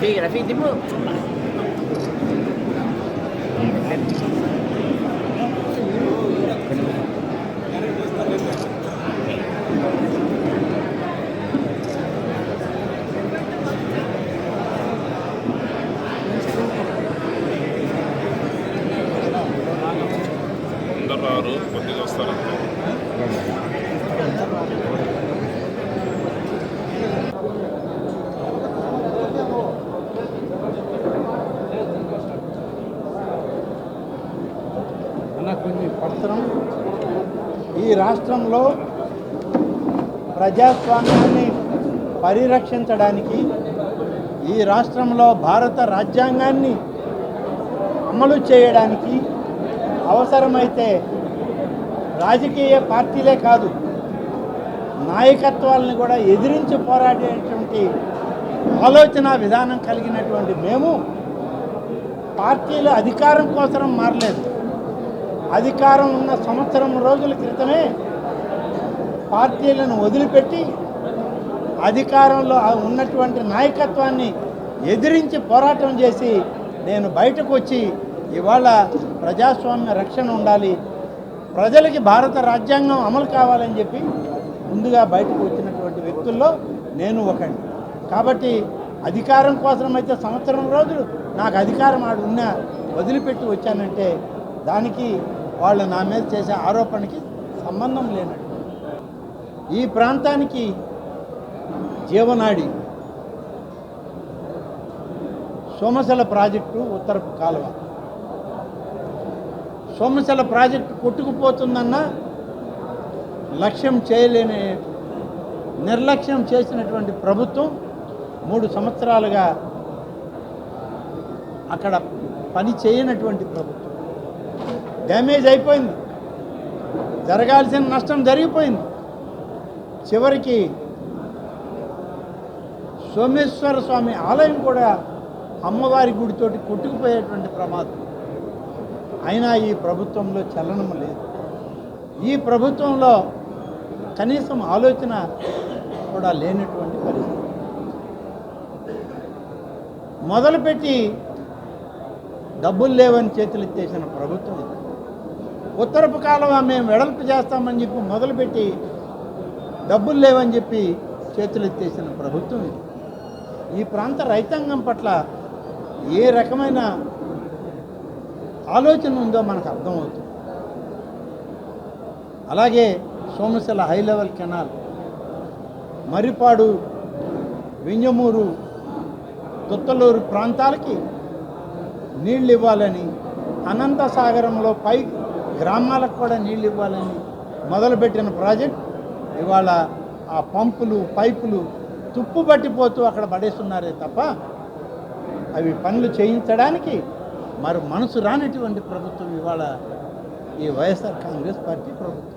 grafiti, grafiti, tipo... Raro, కొన్ని పత్రం. ఈ రాష్ట్రంలో ప్రజాస్వామ్యాన్ని పరిరక్షించడానికి ఈ రాష్ట్రంలో భారత రాజ్యాంగాన్ని అమలు చేయడానికి అవసరమైతే రాజకీయ పార్టీలే కాదు నాయకత్వాలను కూడా ఎదిరించి పోరాడేటువంటి ఆలోచన విధానం కలిగినటువంటి మేము పార్టీలు అధికారం కోసం మారలేదు. అధికారం ఉన్న సంవత్సరం రోజుల క్రితమే పార్టీలను వదిలిపెట్టి అధికారంలో ఉన్నటువంటి నాయకత్వాన్ని ఎదిరించి పోరాటం చేసి నేను బయటకు వచ్చి ఇవాళ ప్రజాస్వామ్య రక్షణ ఉండాలి. ప్రజలకి భారత రాజ్యాంగం అమలు కావాలని చెప్పి ముందుగా బయటకు వచ్చినటువంటి వ్యక్తుల్లో నేను ఒకటి కాబట్టి అధికారం కోసం అయితే సంవత్సరం రోజులు నాకు అధికారం ఆడు ఉన్నా వదిలిపెట్టి వచ్చానంటే దానికి వాళ్ళు నా మీద చేసే ఆరోపణకి సంబంధం లేనట్టు. ఈ ప్రాంతానికి జీవనాడి సోమశల ప్రాజెక్టు ఉత్తరపు కాలువ. సోమశల ప్రాజెక్టు కొట్టుకుపోతుందన్న లక్ష్యం చేయలేని నిర్లక్ష్యం చేసినటువంటి ప్రభుత్వం మూడు సంవత్సరాలుగా అక్కడ పని చేయనటువంటి ప్రభుత్వం. డ్యామేజ్ అయిపోయింది. జరగాల్సిన నష్టం జరిగిపోయింది. చివరికి సోమేశ్వర స్వామి ఆలయం కూడా అమ్మవారి గుడితోటి కొట్టుకుపోయేటువంటి ప్రమాదం. అయినా ఈ ప్రభుత్వంలో చలనం లేదు. ఈ ప్రభుత్వంలో కనీసం ఆలోచన కూడా లేనటువంటి పరిస్థితి. మొదలుపెట్టి డబ్బులు లేవని చేతులు ఎత్తేసిన ప్రభుత్వం ఇది ఉత్తరపు కాలువ మేము వెడల్పు చేస్తామని చెప్పి మొదలుపెట్టి డబ్బులు లేవని చెప్పి చేతులు ఎత్తేసిన ప్రభుత్వం ఇది. ఈ ప్రాంత రైతాంగం పట్ల ఏ రకమైన ఆలోచన ఉందో మనకు అర్థమవుతుంది. అలాగే Somasila high level canal Maripadu Vinjamuru Duttaluru ప్రాంతాలకి నీళ్ళు ఇవ్వాలని అనంత సాగరంలో పై గ్రామాలకు కూడా నీళ్ళు ఇవ్వాలని మొదలుపెట్టిన ప్రాజెక్ట్ ఇవాళ ఆ పంపులు పైపులు తుప్పు పట్టిపోతూ అక్కడ పడేస్తున్నారే తప్ప అవి పనులు చేయించడానికి మరి మనసు రానటువంటి ప్రభుత్వం ఇవాళ ఈ వైఎస్ఆర్ కాంగ్రెస్ పార్టీ ప్రభుత్వం.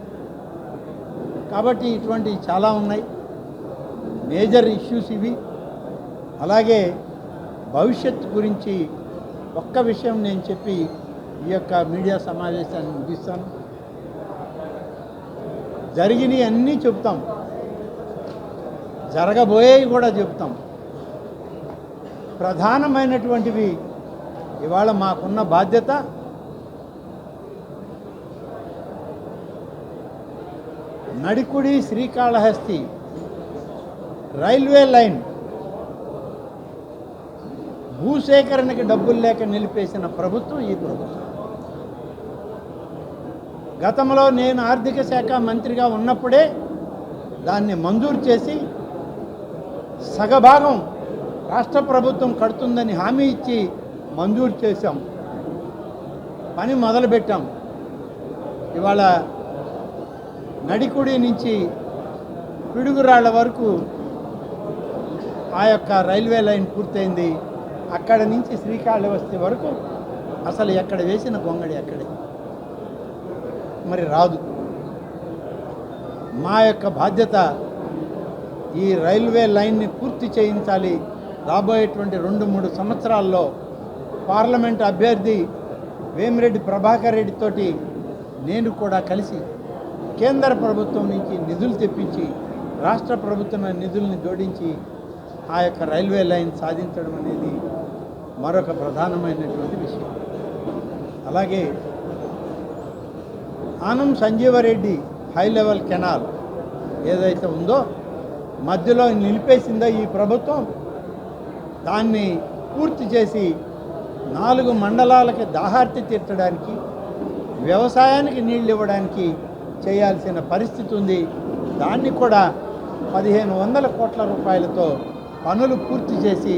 కాబట్టి ఇటువంటివి చాలా ఉన్నాయి. మేజర్ ఇష్యూస్ ఇవి. అలాగే భవిష్యత్తు గురించి ఒక్క విషయం నేను చెప్పి ఈ యొక్క మీడియా సమావేశాన్ని ముగిస్తాను. జరిగినవి అన్నీ చెప్తాం. జరగబోయేవి కూడా చెప్తాం. ప్రధానమైనటువంటివి ఇవాళ మాకున్న బాధ్యత. నడికుడి శ్రీకాళహస్తి రైల్వే లైన్ భూసేకరణకి డబ్బులు లేక నిలిపేసిన ప్రభుత్వం ఈ ప్రభుత్వం. గతంలో నేను ఆర్థిక శాఖ మంత్రిగా ఉన్నప్పుడే దాన్ని మంజూరు చేసి సగభాగం రాష్ట్ర ప్రభుత్వం కడుతుందని హామీ ఇచ్చి మంజూరు చేశాం. పని మొదలుపెట్టాం. ఇవాళ నడికుడి నుంచి పిడుగురాళ్ళ వరకు ఆ యొక్క రైల్వే లైన్ పూర్తయింది. అక్కడ నుంచి శ్రీకాళహస్తి వరకు అసలు ఎక్కడ వేసిన గొంగడి అక్కడే. మరి రాదు. మా యొక్క బాధ్యత ఈ రైల్వే లైన్ని పూర్తి చేయించాలి. రాబోయేటువంటి రెండు మూడు సంవత్సరాల్లో పార్లమెంట్ అభ్యర్థి వేమిరెడ్డి ప్రభాకర్ రెడ్డితోటి నేను కూడా కలిసి కేంద్ర ప్రభుత్వం నుంచి నిధులు తెప్పించి రాష్ట్ర ప్రభుత్వం నిధుల్ని జోడించి ఆ యొక్క రైల్వే లైన్ సాధించడం అనేది మరొక ప్రధానమైనటువంటి విషయం. అలాగే Anam Sanjeeva Reddy high level canal ఏదైతే ఉందో మధ్యలో నిలిపేసిందో ఈ ప్రభుత్వం? దాన్ని పూర్తి చేసి నాలుగు మండలాలకి దాహార్తి తీర్చడానికి వ్యవసాయానికి నీళ్ళు ఇవ్వడానికి చేయాల్సిన పరిస్థితి ఉంది. దాన్ని కూడా పదిహేను వందల కోట్ల రూపాయలతో పనులు పూర్తి చేసి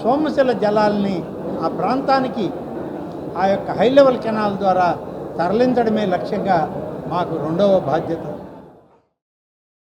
సోమశిల జలాల్ని ఆ ప్రాంతానికి ఆ యొక్క హై లెవెల్ కెనాల్ ద్వారా తరలించడమే లక్ష్యంగా మాకు రెండవ బాధ్యత.